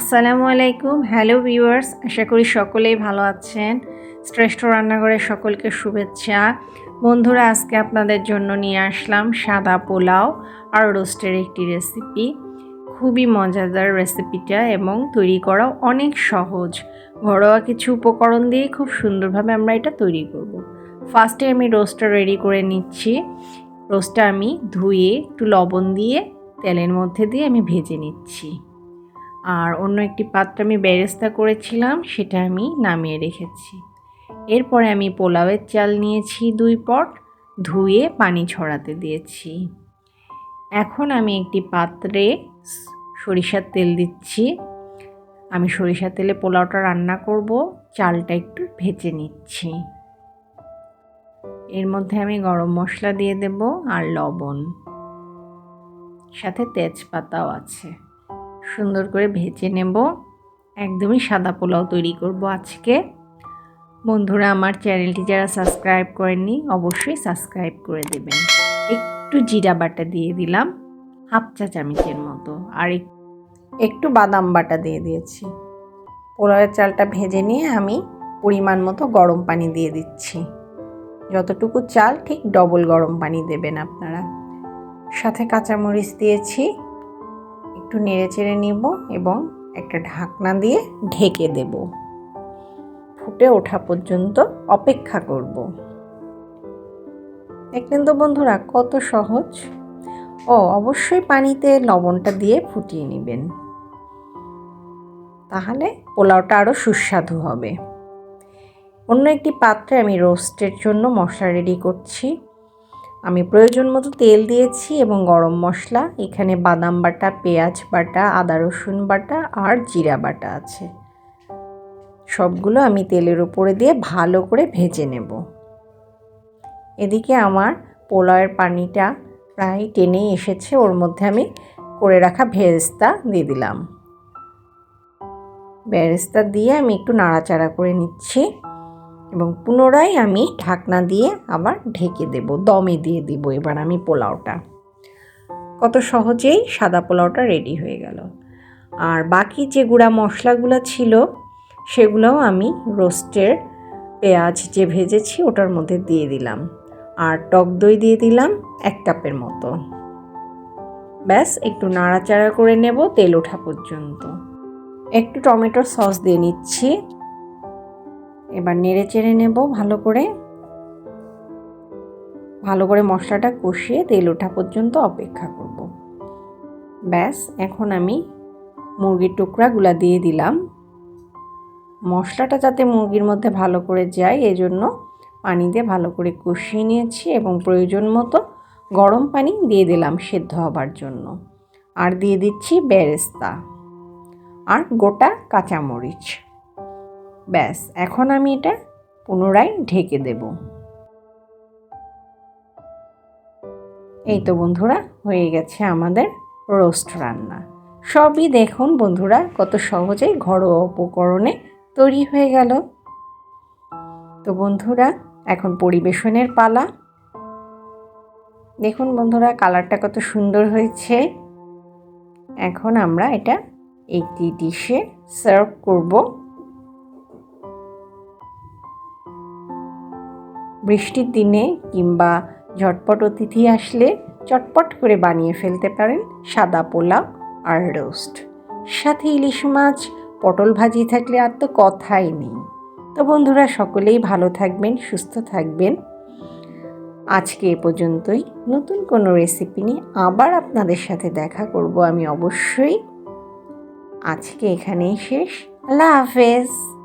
আসসালামু আলাইকুম। Hello viewers আশা করি সকলেই ভালো আছেন। শ্রেষ্ঠ রান্নাঘরে সকলকে শুভেচ্ছা। বন্ধুরা, আজকে আপনাদের জন্য নিয়ে আসলাম সাদা পোলাও আর রোস্টের একটি রেসিপি খুবই মজাদার রেসিপিটা এবং তৈরি করাও অনেক সহজ। ঘরোয়া কিছু উপকরণ দিয়ে খুব সুন্দরভাবে আমরা এটা তৈরি করব। ফার্স্টে আমি রোস্টটা রেডি করে নিচ্ছি। রোস্টটা আমি ধুয়ে, একটু লবণ দিয়ে তেলের মধ্যে দিয়ে আমি ভেজে নিচ্ছি। আর অন্য একটি পাত্র আমি বেরেস্তা করেছিলাম, সেটা আমি নামিয়ে রেখেছি। এরপরে আমি পোলাওয়ের চাল নিয়েছি দুই পট, ধুয়ে পানি ছড়াতে দিয়েছি। এখন আমি একটি পাত্রে সরিষার তেল দিচ্ছি। আমি সরিষার তেলে পোলাওটা রান্না করব, চালটা একটু ভেজে নিচ্ছি। এর মধ্যে আমি গরম মশলা দিয়ে দেব আর লবণ। সাথে তেজপাতাও আছে। সুন্দর করে ভেজে নেব। একদমই সাদা পোলাও তৈরি করব আজকে। বন্ধুরা, আমার চ্যানেলটি যারা সাবস্ক্রাইব করেননি, অবশ্যই সাবস্ক্রাইব করে দেবেন। একটু জিরা বাটা দিয়ে দিলাম, হাফ চা চামচের মতো। আর একটু বাদাম বাটা দিয়ে দিয়েছি। পোলাওয়ের চালটা ভেজে নিয়ে আমি পরিমাণ মতো গরম পানি দিয়ে দিচ্ছি। যতটুকু চাল, ঠিক ডবল গরম পানি দেবেন আপনারা। সাথে কাঁচামরিচ দিয়েছি একটু নেড়ে চেড়ে নিব এবং একটা ঢাকনা দিয়ে ঢেকে দেব। ফুটে ওঠা পর্যন্ত অপেক্ষা করব। দেখলেন তো বন্ধুরা, কত সহজ। ও, অবশ্যই পানিতে লবণটা দিয়ে ফুটিয়ে নেবেন। তাহলে পোলাওটা আরও সুস্বাদু হবে। অন্য একটি পাত্রে আমি রোস্টের জন্য মশলা রেডি করছি। আমি প্রয়োজন মতো তেল দিয়েছি এবং গরম মশলা। এখানে বাদাম বাটা, পেঁয়াজ বাটা, আদা রসুন বাটা আর জিরা বাটা আছে। সবগুলো আমি তেলের উপরে দিয়ে ভালো করে ভেজে নেব। এদিকে আমার পোলাওয়ের পানিটা প্রায় টেনেই এসেছে। ওর মধ্যে আমি করে রাখা ভেস্তা দিয়ে দিলাম। বেরেস্তা দিয়ে আমি একটু নাড়াচাড়া করে নিচ্ছি। এবং পুনরায় আমি ঢাকনা দিয়ে আবার ঢেকে দেব, দমে দিয়ে দিব এবার আমি পোলাওটা। কত সহজেই সাদা পোলাওটা রেডি হয়ে গেল। আর বাকি যে গুঁড়া মশলাগুলো ছিল, সেগুলোও আমি রোস্টের পেঁয়াজ যে ভেজেছি ওটার মধ্যে দিয়ে দিলাম। আর টক দই দিয়ে দিলাম এক কাপের মতো। ব্যাস, একটু নাড়াচাড়া করে নেব তেল ওঠা পর্যন্ত। একটু টমেটো সস দিয়ে নিচ্ছি। এবার নেড়ে চেড়ে নেব ভালো করে। ভালো করে মশলাটা কষিয়ে তেল ওঠা পর্যন্ত অপেক্ষা করব। ব্যাস, এখন আমি মুরগির টুকরাগুলা দিয়ে দিলাম। মশলাটা যাতে মুরগির মধ্যে ভালো করে যায়, এজন্য পানি দিয়ে ভালো করে কষিয়ে নিয়েছি এবং প্রয়োজন মতো গরম পানি দিয়ে দিলাম সেদ্ধ হবার জন্য। আর দিয়ে দিচ্ছি বেরেস্তা আর গোটা কাঁচামরিচ। ব্যাস, এখন আমি এটা পুনরায় ঢেকে দেব। এই তো বন্ধুরা, হয়ে গেছে আমাদের রোস্ট রান্না। সবই দেখুন বন্ধুরা, কত সহজেই ঘরোয়া উপকরণে তৈরি হয়ে গেল। তো বন্ধুরা, এখন পরিবেশনের পালা। দেখুন বন্ধুরা, কালারটা কত সুন্দর হয়েছে। এখন আমরা এটা একটি ডিশে সার্ভ করব। বৃষ্টির দিনে কিংবা ঝটপট অতিথি আসলে চটপট করে বানিয়ে ফেলতে পারেন সাদা পোলাও আর রোস্ট। সাথে ইলিশ মাছ, পটল ভাজি থাকলে আর তো কথাই নেই। তো বন্ধুরা, সকলেই ভালো থাকবেন, সুস্থ থাকবেন। আজকে এ পর্যন্তই। নতুন কোনো রেসিপি নিয়ে আবার আপনাদের সাথে দেখা করব আমি অবশ্যই। আজকে এখানেই শেষ। আল্লাহ হাফেজ।